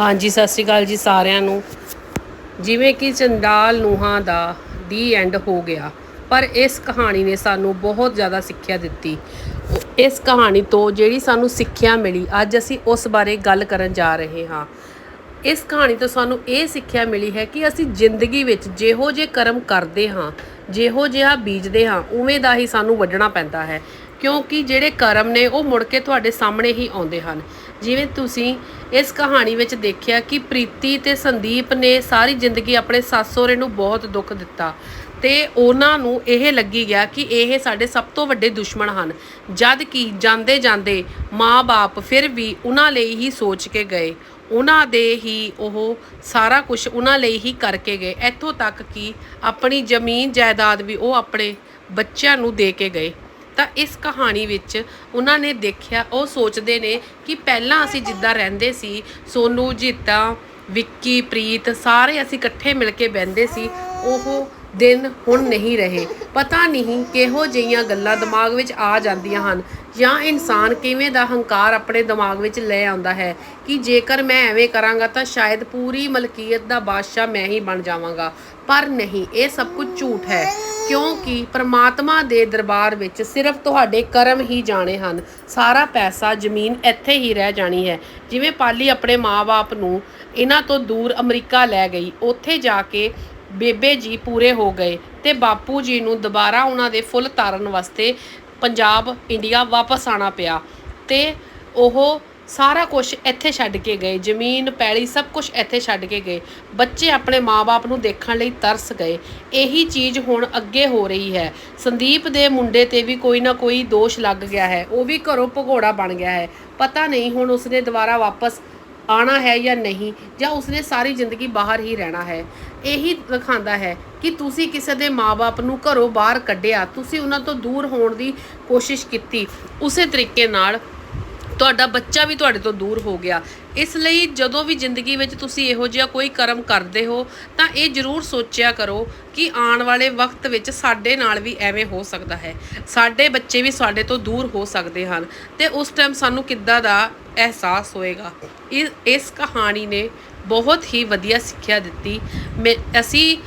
ਹਾਂਜੀ, ਸਤਿ ਸ਼੍ਰੀ ਅਕਾਲ ਜੀ ਸਾਰਿਆਂ ਨੂੰ। ਜਿਵੇਂ ਕਿ ਚੰਡਾਲ ਨੂਹਾਂ ਦਾ ਦੀ ਐਂਡ ਹੋ ਗਿਆ, ਪਰ ਇਸ ਕਹਾਣੀ ਨੇ ਸਾਨੂੰ ਬਹੁਤ ਜ਼ਿਆਦਾ ਸਿੱਖਿਆ ਦਿੱਤੀ। ਇਸ ਕਹਾਣੀ ਤੋਂ ਜਿਹੜੀ ਸਾਨੂੰ ਸਿੱਖਿਆ ਮਿਲੀ, ਅੱਜ ਅਸੀਂ ਉਸ ਬਾਰੇ ਗੱਲ ਕਰਨ ਜਾ ਰਹੇ ਹਾਂ। ਇਸ ਕਹਾਣੀ ਤੋਂ ਸਾਨੂੰ ਇਹ ਸਿੱਖਿਆ ਮਿਲੀ ਹੈ ਕਿ ਅਸੀਂ ਜ਼ਿੰਦਗੀ ਵਿੱਚ ਜਿਹੋ ਜੇ ਕਰਮ ਕਰਦੇ ਹਾਂ, ਜਿਹੋ ਜਿਹਾ ਬੀਜਦੇ ਹਾਂ, ਉਵੇਂ ਦਾ ਹੀ ਸਾਨੂੰ ਵੱਢਣਾ ਪੈਂਦਾ ਹੈ। ਕਿਉਂਕਿ ਜਿਹੜੇ ਕਰਮ ਨੇ, ਉਹ ਮੁੜ ਕੇ ਤੁਹਾਡੇ ਸਾਹਮਣੇ ਹੀ ਆਉਂਦੇ ਹਨ। ਜਿਵੇਂ ਤੁਸੀਂ ਇਸ ਕਹਾਣੀ ਵਿੱਚ ਦੇਖਿਆ ਕਿ ਪ੍ਰੀਤੀ ਤੇ ਸੰਦੀਪ ਨੇ ਸਾਰੀ ਜ਼ਿੰਦਗੀ ਆਪਣੇ ਸੱਸ ਸਹੁਰੇ ਨੂੰ ਬਹੁਤ ਦੁੱਖ ਦਿੱਤਾ। ਤੇ ਉਹਨਾਂ ਨੂੰ ਇਹ ਲੱਗੀ ਗਿਆ ਕਿ ਇਹ ਸਾਡੇ ਸਭ ਤੋਂ ਵੱਡੇ ਦੁਸ਼ਮਣ ਹਨ। ਜਦ ਕਿ ਜਾਂਦੇ ਜਾਂਦੇ ਮਾਂ-ਬਾਪ ਫਿਰ ਵੀ ਉਹਨਾਂ ਲਈ ਹੀ ਸੋਚ ਕੇ ਗਏ। ਉਹਨਾਂ ਦੇ ਹੀ ਉਹ ਸਾਰਾ ਕੁਝ ਉਹਨਾਂ ਲਈ ਹੀ ਕਰਕੇ ਗਏ। ਇੱਥੋਂ ਤੱਕ ਕਿ ਆਪਣੀ ਜ਼ਮੀਨ ਜਾਇਦਾਦ ਵੀ ਉਹ ਆਪਣੇ ਬੱਚਿਆਂ ਨੂੰ ਦੇ ਕੇ ਗਏ। ਤਾਂ ਇਸ ਕਹਾਣੀ ਵਿੱਚ ਉਹਨਾਂ ਨੇ ਦੇਖਿਆ, ਉਹ ਸੋਚਦੇ ਨੇ ਕਿ ਪਹਿਲਾਂ ਅਸੀਂ ਜਿੱਦਾਂ ਰਹਿੰਦੇ ਸੀ, ਸੋਨੂ, ਜੀਤਾ, ਵਿੱਕੀ, ਪ੍ਰੀਤ ਸਾਰੇ ਅਸੀਂ ਇਕੱਠੇ ਮਿਲ ਕੇ ਬਹਿੰਦੇ ਸੀ। ਉਹ ਦਿਨ ਹੁਣ ਨਹੀਂ ਰਹੇ। ਪਤਾ ਨਹੀਂ ਕਿਹੋ ਜਿਹੀਆਂ ਗੱਲਾਂ ਦਿਮਾਗ ਵਿੱਚ ਆ ਜਾਂਦੀਆਂ ਹਨ ਜਾਂ ਇਨਸਾਨ ਕਿਵੇਂ ਦਾ ਹੰਕਾਰ ਆਪਣੇ ਦਿਮਾਗ ਵਿੱਚ ਲੈ ਆਉਂਦਾ ਹੈ ਕਿ ਜੇਕਰ ਮੈਂ ਐਵੇਂ ਕਰਾਂਗਾ ਤਾਂ ਸ਼ਾਇਦ ਪੂਰੀ ਮਲਕੀਅਤ ਦਾ ਬਾਦਸ਼ਾਹ ਮੈਂ ਹੀ ਬਣ ਜਾਵਾਂਗਾ। ਪਰ ਨਹੀਂ, ਇਹ ਸਭ ਕੁਝ ਝੂਠ ਹੈ, ਕਿਉਂਕਿ ਪ੍ਰਮਾਤਮਾ ਦੇ ਦਰਬਾਰ ਵਿੱਚ ਸਿਰਫ ਤੁਹਾਡੇ ਕਰਮ ਹੀ ਜਾਣੇ ਹਨ। ਸਾਰਾ ਪੈਸਾ, ਜ਼ਮੀਨ ਇੱਥੇ ਹੀ ਰਹਿ ਜਾਣੀ ਹੈ। ਜਿਵੇਂ ਪਾਲੀ ਆਪਣੇ ਮਾਪੇ ਨੂੰ ਇਹਨਾਂ ਤੋਂ ਦੂਰ ਅਮਰੀਕਾ ਲੈ ਗਈ, ਉੱਥੇ ਜਾ ਕੇ ਬੇਬੇ ਜੀ ਪੂਰੇ ਹੋ ਗਏ ਤੇ ਬਾਪੂ ਜੀ ਨੂੰ ਦੁਬਾਰਾ ਉਹਨਾਂ ਦੇ ਫੁੱਲ ਤਾਰਨ ਵਾਸਤੇ ਪੰਜਾਬ, ਇੰਡੀਆ ਵਾਪਸ ਆਣਾ ਪਿਆ ਤੇ ਉਹ ਸਾਰਾ ਕੁਝ ਇੱਥੇ ਛੱਡ ਕੇ ਗਏ। ਜ਼ਮੀਨ, ਪੈਲੀ ਸਭ ਕੁਝ ਇੱਥੇ ਛੱਡ ਕੇ ਗਏ। ਬੱਚੇ ਆਪਣੇ ਮਾਪੇ ਨੂੰ ਦੇਖਣ ਲਈ ਤਰਸ ਗਏ। ਇਹੀ ਚੀਜ਼ ਹੁਣ ਅੱਗੇ ਹੋ ਰਹੀ ਹੈ। ਸੰਦੀਪ ਦੇ ਮੁੰਡੇ ਤੇ ਵੀ ਕੋਈ ਨਾ ਕੋਈ ਦੋਸ਼ ਲੱਗ ਗਿਆ ਹੈ। ਉਹ ਵੀ ਘਰੋਂ ਭਗੋੜਾ ਬਣ ਗਿਆ ਹੈ। ਪਤਾ ਨਹੀਂ ਹੁਣ ਉਸਨੇ ਦੁਬਾਰਾ ਵਾਪਸ ਆਣਾ ਹੈ ਜਾਂ ਨਹੀਂ, ਜਾਂ ਉਸਨੇ ਸਾਰੀ ਜ਼ਿੰਦਗੀ ਬਾਹਰ ਹੀ ਰਹਿਣਾ ਹੈ। ਇਹੀ ਦਿਖਾਉਂਦਾ ਹੈ ਕਿ ਤੁਸੀਂ ਕਿਸੇ ਦੇ ਮਾਪੇ ਨੂੰ ਘਰੋਂ ਬਾਹਰ ਕੱਢਿਆ, ਤੁਸੀਂ ਉਹਨਾਂ ਤੋਂ ਦੂਰ ਹੋਣ ਦੀ ਕੋਸ਼ਿਸ਼ ਕੀਤੀ। ਉਸੇ ਤਰੀਕੇ ਨਾਲ ਤੁਹਾਡਾ ਬੱਚਾ ਵੀ ਤੁਹਾਡੇ ਤੋਂ ਦੂਰ ਹੋ ਗਿਆ। ਇਸ ਲਈ ਜਦੋਂ ਵੀ ਜ਼ਿੰਦਗੀ ਵਿੱਚ ਤੁਸੀਂ ਇਹੋ ਜਿਹਾ ਕੋਈ ਕਰਮ ਕਰਦੇ ਹੋ, ਤਾਂ ਇਹ ਜ਼ਰੂਰ ਸੋਚਿਆ ਕਰੋ ਕਿ ਆਉਣ ਵਾਲੇ ਵਕਤ ਵਿੱਚ ਸਾਡੇ ਨਾਲ ਵੀ ਐਵੇਂ ਹੋ ਸਕਦਾ ਹੈ। ਸਾਡੇ ਬੱਚੇ ਵੀ ਸਾਡੇ ਤੋਂ ਦੂਰ ਹੋ ਸਕਦੇ ਹਨ। ਤੇ ਉਸ ਟਾਈਮ ਸਾਨੂੰ ਕਿੱਦਾਂ ਦਾ ਅਹਿਸਾਸ ਹੋਏਗਾ? ਇਸ ਕਹਾਣੀ ਨੇ ਬਹੁਤ ਹੀ ਵਧੀਆ ਸਿੱਖਿਆ ਦਿੱਤੀ। ਮੈਂ- ਅਸੀਂ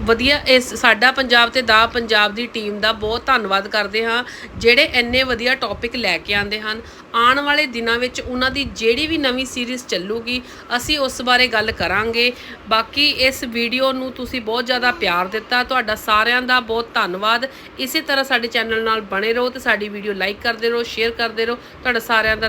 ਵਧੀਆ ਇਸ ਸਾਡਾ ਪੰਜਾਬ ਤੇ ਦਾ ਪੰਜਾਬ ਦੀ ਟੀਮ ਦਾ ਬਹੁਤ ਧੰਨਵਾਦ ਕਰਦੇ ਹਾਂ, ਜਿਹੜੇ ਇੰਨੇ ਵਧੀਆ ਟੌਪਿਕ ਲੈ ਕੇ ਆਉਂਦੇ ਹਨ। ਆਉਣ ਵਾਲੇ ਦਿਨਾਂ ਵਿੱਚ ਉਹਨਾਂ ਦੀ ਜਿਹੜੀ ਵੀ ਨਵੀਂ ਸੀਰੀਜ਼ ਚੱਲੂਗੀ, ਅਸੀਂ ਉਸ ਬਾਰੇ ਗੱਲ ਕਰਾਂਗੇ। ਬਾਕੀ ਇਸ ਵੀਡੀਓ ਨੂੰ ਤੁਸੀਂ ਬਹੁਤ ਜ਼ਿਆਦਾ ਪਿਆਰ ਦਿੱਤਾ, ਤੁਹਾਡਾ ਸਾਰਿਆਂ ਦਾ ਬਹੁਤ ਧੰਨਵਾਦ। ਇਸੇ ਤਰ੍ਹਾਂ ਸਾਡੇ ਚੈਨਲ ਨਾਲ ਬਣੇ ਰਹੋ ਤੇ ਸਾਡੀ ਵੀਡੀਓ ਲਾਈਕ ਕਰਦੇ ਰਹੋ ਸ਼ੇਅਰ ਕਰਦੇ ਰਹੋ। ਤੁਹਾਡਾ ਸਾਰਿਆਂ ਦਾ